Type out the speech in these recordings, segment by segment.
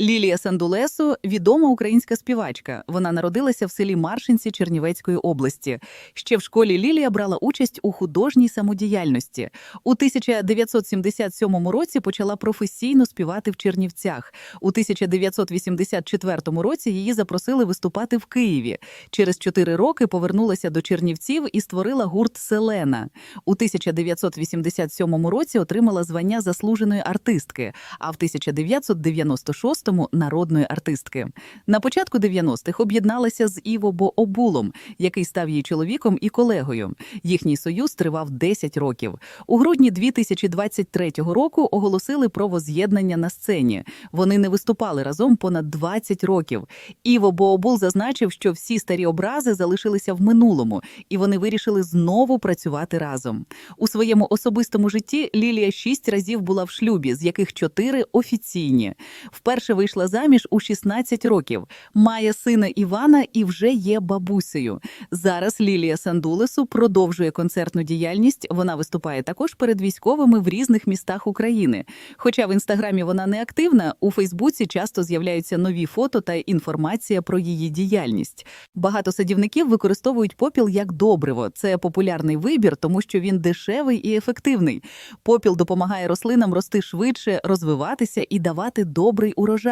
Лілія Сандулесо – відома українська співачка. Вона народилася в селі Маршинці Чернівецької області. Ще в школі Лілія брала участь у художній самодіяльності. У 1977 році почала професійно співати в Чернівцях. У 1984 році її запросили виступати в Києві. Через чотири роки повернулася до Чернівців і створила гурт «Селена». У 1987 році отримала звання заслуженої артистки, а в 1996 – народної артистки. На початку 90-х об'єдналася з Іво Бообулом, який став її чоловіком і колегою. Їхній союз тривав 10 років. У грудні 2023 року оголосили про воз'єднання на сцені. Вони не виступали разом понад 20 років. Іво Бообул зазначив, що всі старі образи залишилися в минулому, і вони вирішили знову працювати разом. У своєму особистому житті Лілія шість разів була в шлюбі, з яких чотири офіційні. Вперше вийшла заміж у 16 років, має сина Івана і вже є бабусею. Зараз Лілія Сандулесу продовжує концертну діяльність. Вона виступає також перед військовими в різних містах України. Хоча в інстаграмі вона не активна, у Фейсбуці часто з'являються нові фото та інформація про її діяльність. Багато садівників використовують попіл як добриво. Це популярний вибір, тому що він дешевий і ефективний. Попіл допомагає рослинам рости швидше, розвиватися і давати добрий урожай.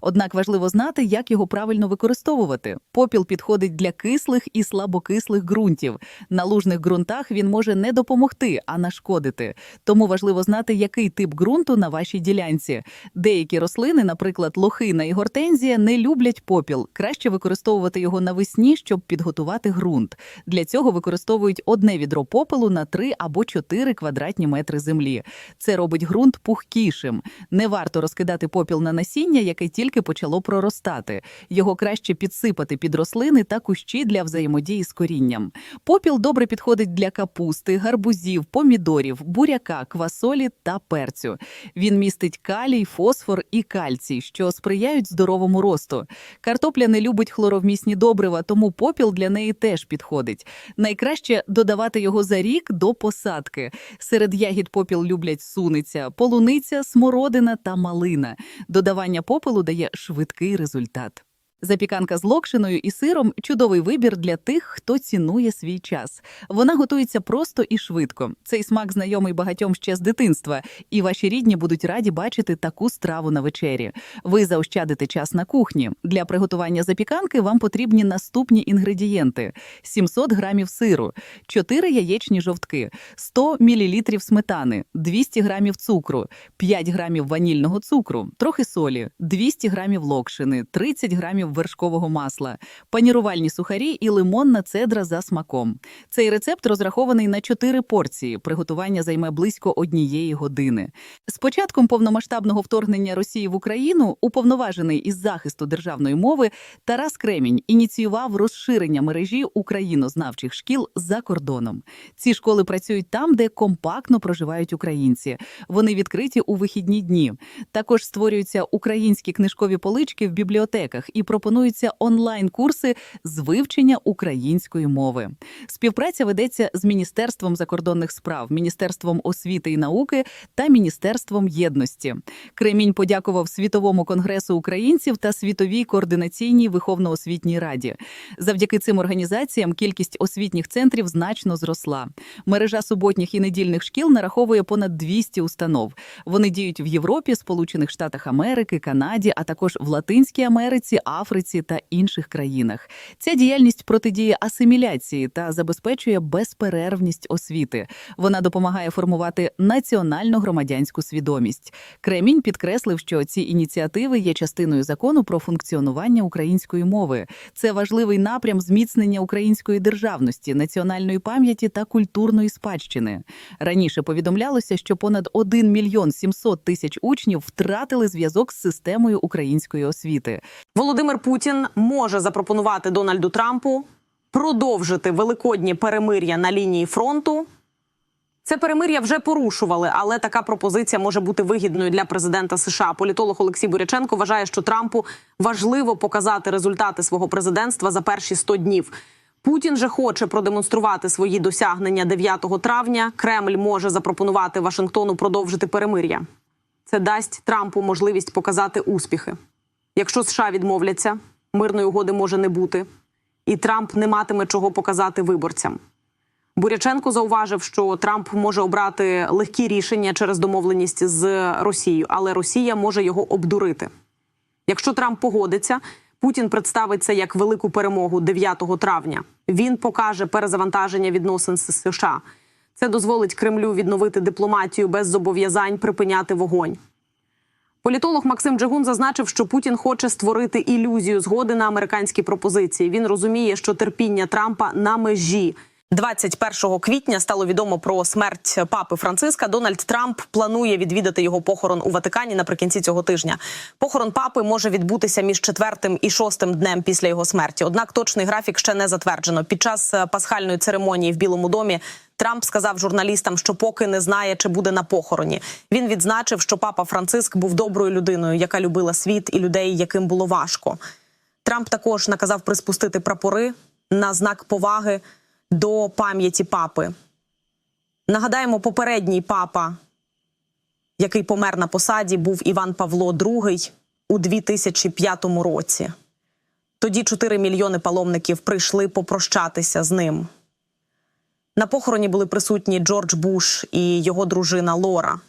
Однак важливо знати, як його правильно використовувати. Попіл підходить для кислих і слабокислих ґрунтів. На лужних ґрунтах він може не допомогти, а нашкодити. Тому важливо знати, який тип ґрунту на вашій ділянці. Деякі рослини, наприклад, лохина і гортензія, не люблять попіл. Краще використовувати його навесні, щоб підготувати ґрунт. Для цього використовують одне відро попелу на 3 або 4 квадратні метри землі. Це робить ґрунт пухкішим. Не варто розкидати попіл на насіння, яке тільки почало проростати. Його краще підсипати під рослини та кущі для взаємодії з корінням. Попіл добре підходить для капусти, гарбузів, помідорів, буряка, квасолі та перцю. Він містить калій, фосфор і кальцій, що сприяють здоровому росту. Картопля не любить хлоровмісні добрива, тому попіл для неї теж підходить. Найкраще додавати його за рік до посадки. Серед ягід попіл люблять суниця, полуниця, смородина та малина. Додавання попелу дає швидкий результат. Запіканка з локшиною і сиром чудовий вибір для тих, хто цінує свій час. Вона готується просто і швидко. Цей смак знайомий багатьом ще з дитинства, і ваші рідні будуть раді бачити таку страву на вечері. Ви заощадите час на кухні. Для приготування запіканки вам потрібні наступні інгредієнти: 700 грамів сиру, 4 яєчні жовтки, 100 мл сметани, 200 грамів цукру, 5 грамів ванільного цукру, трохи солі, 200 грамів локшини, 30 грамів вершкового масла, панірувальні сухарі і лимонна цедра за смаком. Цей рецепт розрахований на 4 порції. Приготування займе близько однієї години. З початком повномасштабного вторгнення Росії в Україну уповноважений із захисту державної мови Тарас Кремінь ініціював розширення мережі українознавчих шкіл за кордоном. Ці школи працюють там, де компактно проживають українці. Вони відкриті у вихідні дні. Також створюються українські книжкові полички в бібліотеках і пропонуються онлайн-курси з вивчення української мови. Співпраця ведеться з Міністерством закордонних справ, Міністерством освіти і науки та Міністерством єдності. Кремінь подякував Світовому конгресу українців та Світовій координаційній виховно-освітній раді. Завдяки цим організаціям кількість освітніх центрів значно зросла. Мережа суботніх і недільних шкіл нараховує понад 200 установ. Вони діють в Європі, Сполучених Штатах Америки, Канаді, а також в Латинській Америці, Африці та інших країнах. Ця діяльність протидіє асиміляції та забезпечує безперервність освіти. Вона допомагає формувати національну громадянську свідомість. Кремінь підкреслив, що ці ініціативи є частиною закону про функціонування української мови. Це важливий напрям зміцнення української державності, національної пам'яті та культурної спадщини. Раніше повідомлялося, що понад 1 мільйон 700 тисяч учнів втратили зв'язок з системою української освіти. Володимир Путін може запропонувати Дональду Трампу продовжити великодні перемир'я на лінії фронту. Це перемир'я вже порушували, але така пропозиція може бути вигідною для президента США. Політолог Олексій Буряченко вважає, що Трампу важливо показати результати свого президентства за перші 100 днів. Путін же хоче продемонструвати свої досягнення 9 травня. Кремль може запропонувати Вашингтону продовжити перемир'я. Це дасть Трампу можливість показати успіхи. Якщо США відмовляться, мирної угоди може не бути, і Трамп не матиме чого показати виборцям. Буряченко зауважив, що Трамп може обрати легкі рішення через домовленість з Росією, але Росія може його обдурити. Якщо Трамп погодиться, Путін представить це як велику перемогу 9 травня. Він покаже перезавантаження відносин з США. Це дозволить Кремлю відновити дипломатію без зобов'язань припиняти вогонь. Політолог Максим Джигун зазначив, що Путін хоче створити ілюзію згоди на американські пропозиції. Він розуміє, що терпіння Трампа на межі. 21 квітня стало відомо про смерть папи Франциска. Дональд Трамп планує відвідати його похорон у Ватикані наприкінці цього тижня. Похорон папи може відбутися між четвертим і шостим днем після його смерті. Однак точний графік ще не затверджено. Під час е, пасхальної церемонії в Білому домі Трамп сказав журналістам, що поки не знає, чи буде на похороні. Він відзначив, що папа Франциск був доброю людиною, яка любила світ і людей, яким було важко. Трамп також наказав приспустити прапори на знак поваги до пам'яті папи. Нагадаємо, попередній папа, який помер на посаді, був Іван Павло II у 2005 році. Тоді 4 мільйони паломників прийшли попрощатися з ним. На похороні були присутні Джордж Буш і його дружина Лора.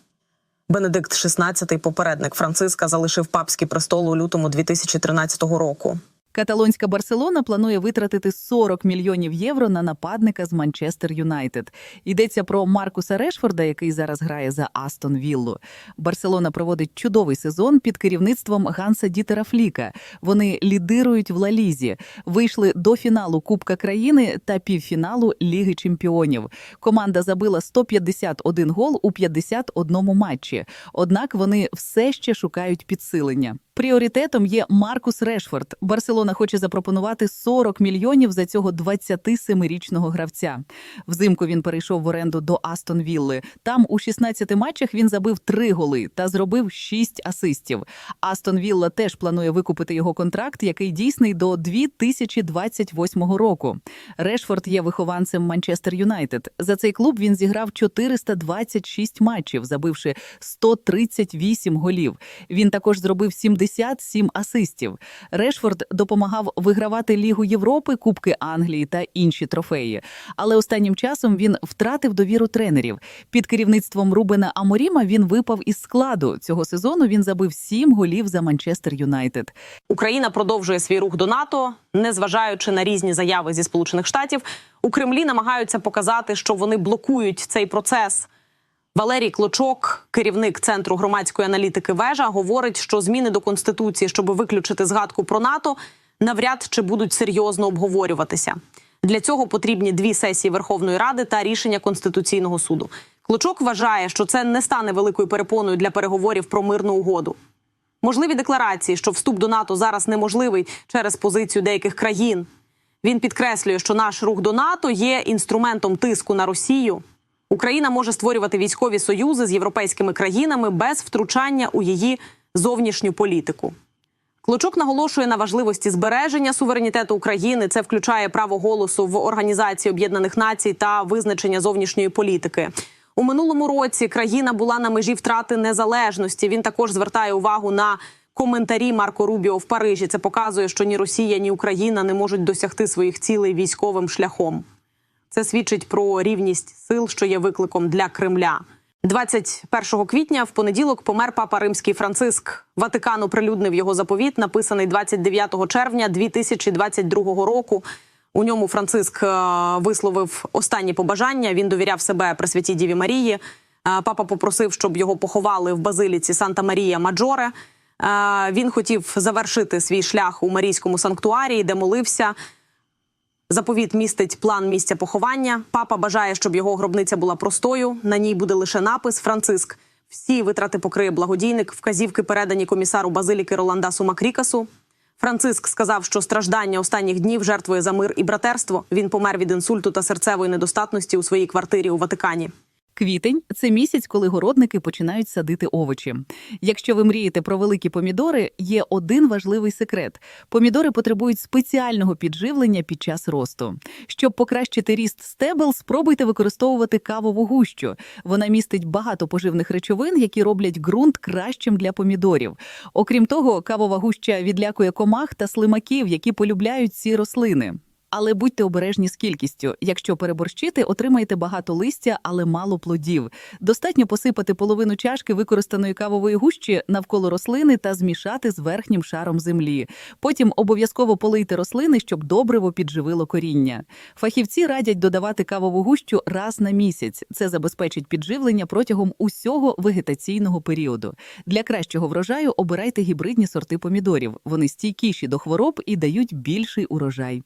Бенедикт XVI, попередник Франциска, залишив папський престол у лютому 2013 року. Каталонська Барселона планує витратити 40 мільйонів євро на нападника з Манчестер Юнайтед. Йдеться про Маркуса Решфорда, який зараз грає за Астон Віллу. Барселона проводить чудовий сезон під керівництвом Ганса Дітера Фліка. Вони лідирують в Лалізі, вийшли до фіналу Кубка країни та півфіналу Ліги Чемпіонів. Команда забила 151 гол у 51 матчі. Однак вони все ще шукають підсилення. Пріоритетом є Маркус Решфорд. Барселона хоче запропонувати 40 мільйонів за цього 27-річного гравця. Взимку він перейшов в оренду до Астон Вілли. Там у 16 матчах він забив 3 голи та зробив 6 асистів. Астон Вілла теж планує викупити його контракт, який дійсний до 2028 року. Решфорд є вихованцем Манчестер Юнайтед. За цей клуб він зіграв 426 матчів, забивши 138 голів. Він також зробив 77 асистів. Решфорд допомагав вигравати Лігу Європи, Кубки Англії та інші трофеї. Але останнім часом він втратив довіру тренерів. Під керівництвом Рубена Аморіма він випав із складу. Цього сезону він забив 7 голів за Манчестер Юнайтед. Україна продовжує свій рух до НАТО, незважаючи на різні заяви зі Сполучених Штатів. У Кремлі намагаються показати, що вони блокують цей процес. Валерій Клочок, керівник центру громадської аналітики вежа, говорить, що зміни до конституції, щоб виключити згадку про НАТО, навряд чи будуть серйозно обговорюватися. Для цього потрібні дві сесії Верховної Ради та рішення Конституційного суду. Клочок вважає, що це не стане великою перепоною для переговорів про мирну угоду. Можливі декларації, що вступ до НАТО зараз неможливий через позицію деяких країн. Він підкреслює, що наш рух до НАТО є інструментом тиску на Росію. Україна може створювати військові союзи з європейськими країнами без втручання у її зовнішню політику. Клочок наголошує на важливості збереження суверенітету України. Це включає право голосу в Організації Об'єднаних Націй та визначення зовнішньої політики. У минулому році країна була на межі втрати незалежності. Він також звертає увагу на коментарі Марко Рубіо в Парижі. Це показує, що ні Росія, ні Україна не можуть досягти своїх цілей військовим шляхом. Це свідчить про рівність сил, що є викликом для Кремля. 21 квітня в понеділок помер папа римський Франциск. Ватикан оприлюднив його заповіт, написаний 29 червня 2022 року. У ньому Франциск е, висловив останні побажання. Він довіряв себе Пресвятій Діві Марії. Е, Папа попросив, щоб його поховали в базиліці Санта Марія Маджоре. Е, Він хотів завершити свій шлях у Марійському санктуарії, де молився. Заповіт містить план місця поховання. Папа бажає, щоб його гробниця була простою. На ній буде лише напис Франциск. Всі витрати покриє благодійник. Вказівки передані комісару базиліки Роландасу Макрікасу. Франциск сказав, що страждання останніх днів жертвує за мир і братерство. Він помер від інсульту та серцевої недостатності у своїй квартирі у Ватикані. Квітень це місяць, коли городники починають садити овочі. Якщо ви мрієте про великі помідори, є один важливий секрет: помідори потребують спеціального підживлення під час росту. Щоб покращити ріст стебел, спробуйте використовувати кавову гущу. Вона містить багато поживних речовин, які роблять ґрунт кращим для помідорів. Окрім того, кавова гуща відлякує комах та слимаків, які полюбляють ці рослини. Але будьте обережні з кількістю. Якщо переборщити, отримаєте багато листя, але мало плодів. Достатньо посипати половину чашки використаної кавової гущі навколо рослини та змішати з верхнім шаром землі. Потім обов'язково полийте рослини, щоб добриво підживило коріння. Фахівці радять додавати кавову гущу раз на місяць. Це забезпечить підживлення протягом усього вегетаційного періоду. Для кращого врожаю обирайте гібридні сорти помідорів. Вони стійкіші до хвороб і дають більший урожай.